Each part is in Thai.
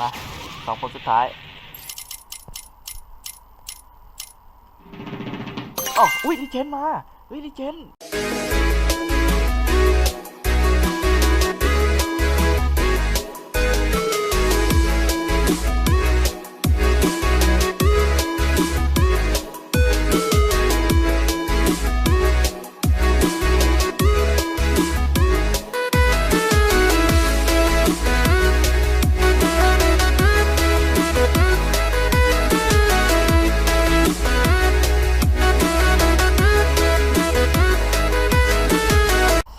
มาสองคนสุดท้ายอ๋ออุ้ยดิเจนมาเฮ้ยดิเจน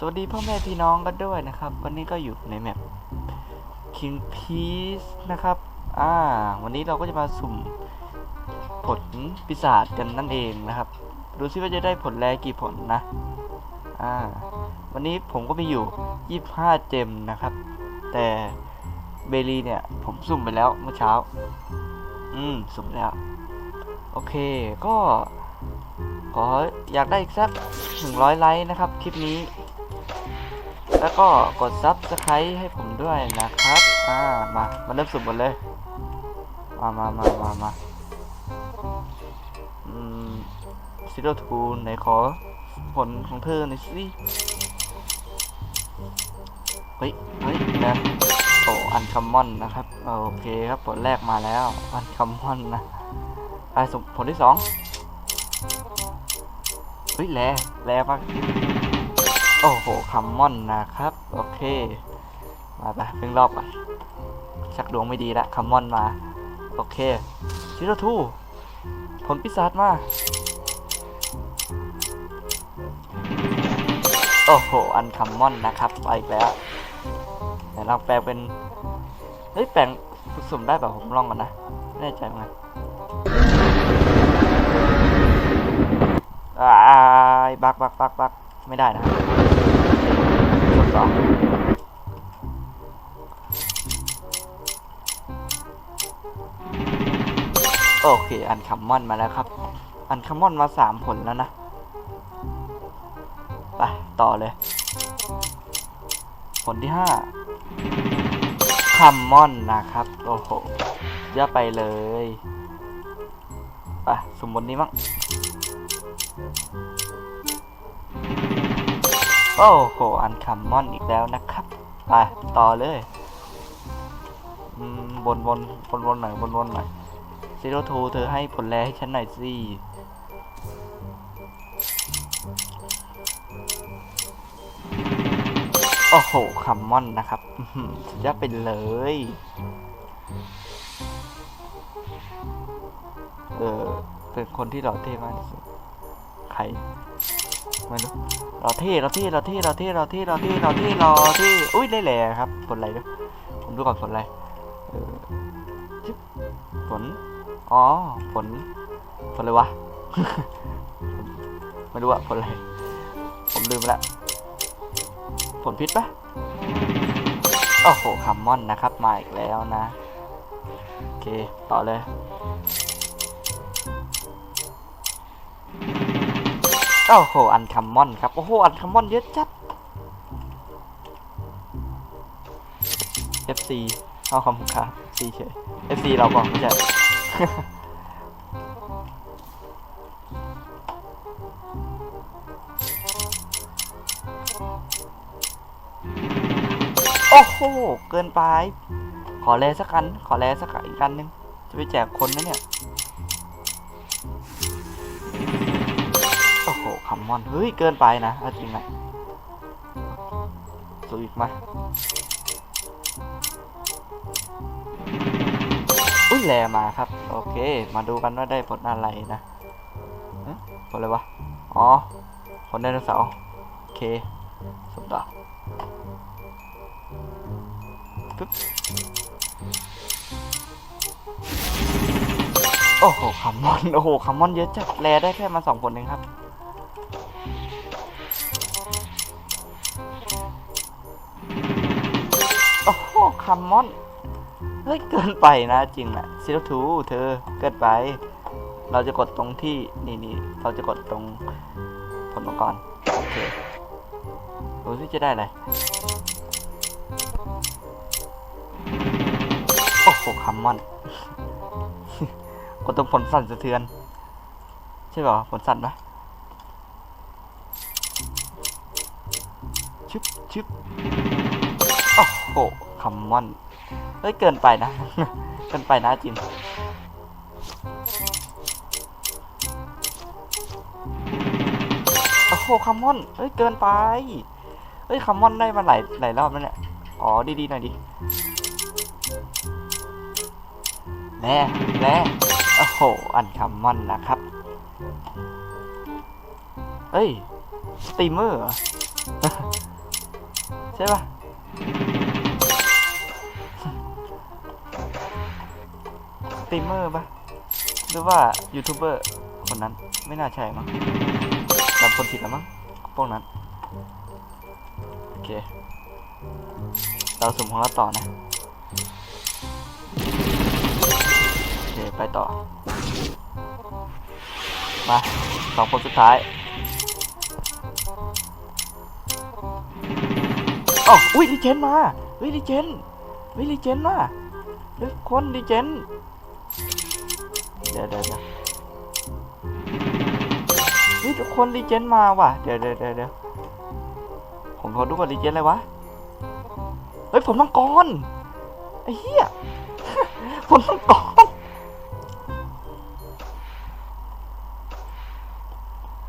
วัสดีพ่อแม่พี่น้องกันด้วยนะครับ วันนี้ก็อยู่ในแมป King Peace นะครับ อ่า วันนี้เราก็จะมาสุ่มผลปีศาจกันนั่นเองนะครับ ดูซิว่าจะได้ผลแรกี่ผลนะ อ่า วันนี้ผมก็มีอยู่ 25 เจมนะครับ แต่เบลีเนี่ย ผมสุ่มไปแล้วเมื่อเช้า อืม สุ่มแล้ว โอเค ก็ขออยากได้อีกสัก100 ไลค์นะครับ คลิปนี้ แล้วก็กดซับสไครต์ให้ผมด้วยนะครับอ่ามามาเริ่มสุ่มกันเลยมามามามามาอืมซิโรทูนไหนขอผลของเธอหน่อยสิเฮ้ยเฮ้ยนะโอ้อันคัมมอนนะครับ โอเคครับผลแรกมาแล้ว อันคัมมอนนะไปสุ่มผลที่สองเฮ้ยแลแลมาก โอ้โหคัมมอนนะครับ โอเค มาไปเพิ่งรอบก่อนชักดวงไม่ดีละคัมมอนมา โอเคชิโรทูผลปีศาจมา โอ้โห อันคัมมอนนะครับไปแล้วแต่ลองแปลงเป็น เฮ้ย แปลงสุ่มได้แบบผมลองก่อนนะแน่ใจเหมือนกันอ้าบักบักบักบัก ไม่ได้นะครับทดสอบโอเค อันคัมมอนมาแล้วครับ อันคัมมอนมาสามผลแล้วนะ ไป ต่อเลย ผลที่ห้าคัมมอนนะครับ โอ้โหเยอะไปเลย ไปสมบนนี้มั้ง โอ้โหอันคัมมอนอีกแล้วนะครับ ไปต่อเลยบนบนบนบนหน่อยบนบนหน่อยซีโร่ทูเธอให้ผลแรให้ฉันหน่อยสิโอ้โหคัมมอนนะครับอื้อหือสุดยอดไปเลย เออเป็นคนที่หล่อเท่มากที่สุดใคร ไม่รู้เราเท่เราเท่เราเท่เราเท่เราเท่เราเท่เราเท่เราเท่อุ้ยได้แหล่ครับผลอะไรด้วยผมดูก่อนผลอะไรจิ๊บผลอ๋อผลผลอะไรวะไม่รู้อะผลอะไรผมลืมไปละผลพิษปะโอ้โหคัมมอนนะครับมาอีกแล้วนะ โอเค ต่อเลย โอ้โห อันคัมมอนครับ โอ้โห อันคัมมอนเยอะจัด FC เอาคำครับ C เฉย FC เราก่อนไม่ใช่โอ้โห เกินไป ขอแลสักกัน ขอแลสักอีกกันนึง จะไปแจกคนนะเนี่ย โอ้โหคัมมอน เฮ้ย เกินไปนะเอาจริงอะสู้อีกมาอุ้ยแลมาครับ โอเค มาดูกันว่าได้ผลอะไรนะผลอะไรวะ อ๋อ ผลไดโนเสาร์โอเคสุดต่อปึ๊บโอ้โหคัมมอน โอ้โหคัมมอนเยอะจัดแลได้แค่มาสองผลเองครับ โอ้คัมมอน เฮ้ย เกินไปนะจริงแหละซีรทูเธอเกินไป เราจะกดตรงที่นี่นี่เราจะกดตรงผลมังกรโอเคดูที่จะได้อะไรโอ้โหมอน กดตรงผลสั่นสะเทือน ใช่ป่ะผลสั่นปะชึบชึบโอ้โห คัมมอนเฮ้ยเกินไปนะ เกินไปนะจินโอ้โหคัมมอนเฮ้ยเกินไปเฮ้ยคัมมอนได้มาหลายหลายรอบแล้วเนี่ยอ๋อดีๆหน่อยดิแน่แน่โอ้โหอันคัมมอนนะครับเฮ้ยสตรีมเมอร์ใช่ปะ ตรีมเมอร์ปะหรือว่ายูทูบเบอร์คนนั้นไม่น่าใช่มั้งจำคนผิดแล้วมั้งพวกนั้น โอเค เราสุ่มของเราต่อนะ โอเค ไปต่อ มาสองคนสุดท้ายอ๋ออุ้ยดีเจนมาเฮ้ยดีเจนเฮ้ยดีเจนมาเฮ้ยคนดีเจน เดี๋ยวเดี๋ยวเดี๋ยวเฮ้ยทุกคนดีเจนมาว่ะเดี๋ยวเดี๋ยวเดี๋ยวเดี๋ยวผมขอดูก่อนดีเจนอะไรวะ เฮ้ยผมมังกรไอ้เหี้ยผมมังกร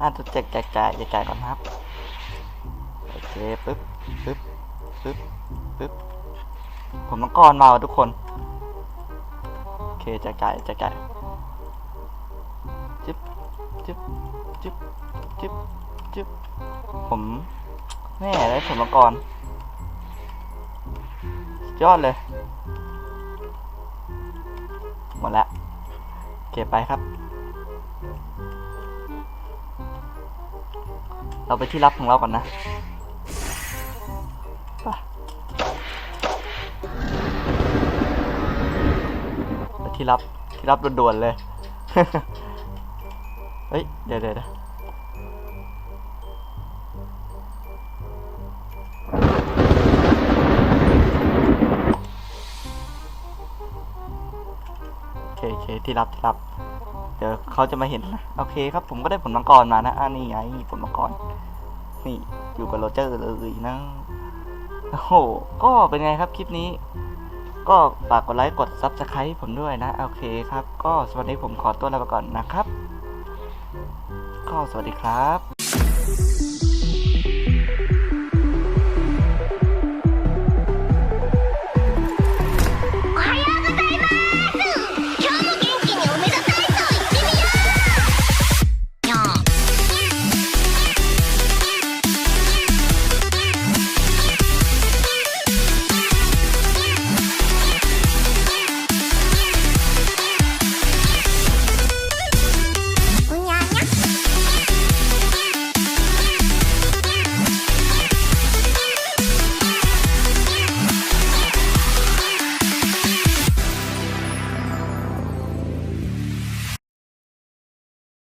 อะตัวแจกแจกจ่ายแจกจ่ายก่อนครับโอเคปึ๊บปึ๊บปึ๊บปึ๊บผมมังกรมาว่ะทุกคน โอเคแจกจ่ายแจกจ่าย จิ๊บจิ๊บจิ๊บจิ๊บผมแม่ได้ผมมังกรยอดเลย หมดละโอเคไปครับ เราไปที่รับของเราก่อนนะไปที่รับที่รับด่วนๆเลย เฮ้ย เดี๋ยวเดี๋ยวโอเคโอเคที่รับที่รับ เดี๋ยวเขาจะมาเห็นนะ โอเคครับผมก็ได้ผลมังกรมานะ อ่านี่ไงผลมังกร นี่อยู่กับโรเจอร์เลยนะ โอ้โห ก็เป็นไงครับคลิปนี้ก็ฝากกดไลค์กด Subscribe ผมด้วยนะ โอเคครับ ก็สวัสดีผมขอตัวลาไปก่อนนะครับ ก็สวัสดีครับ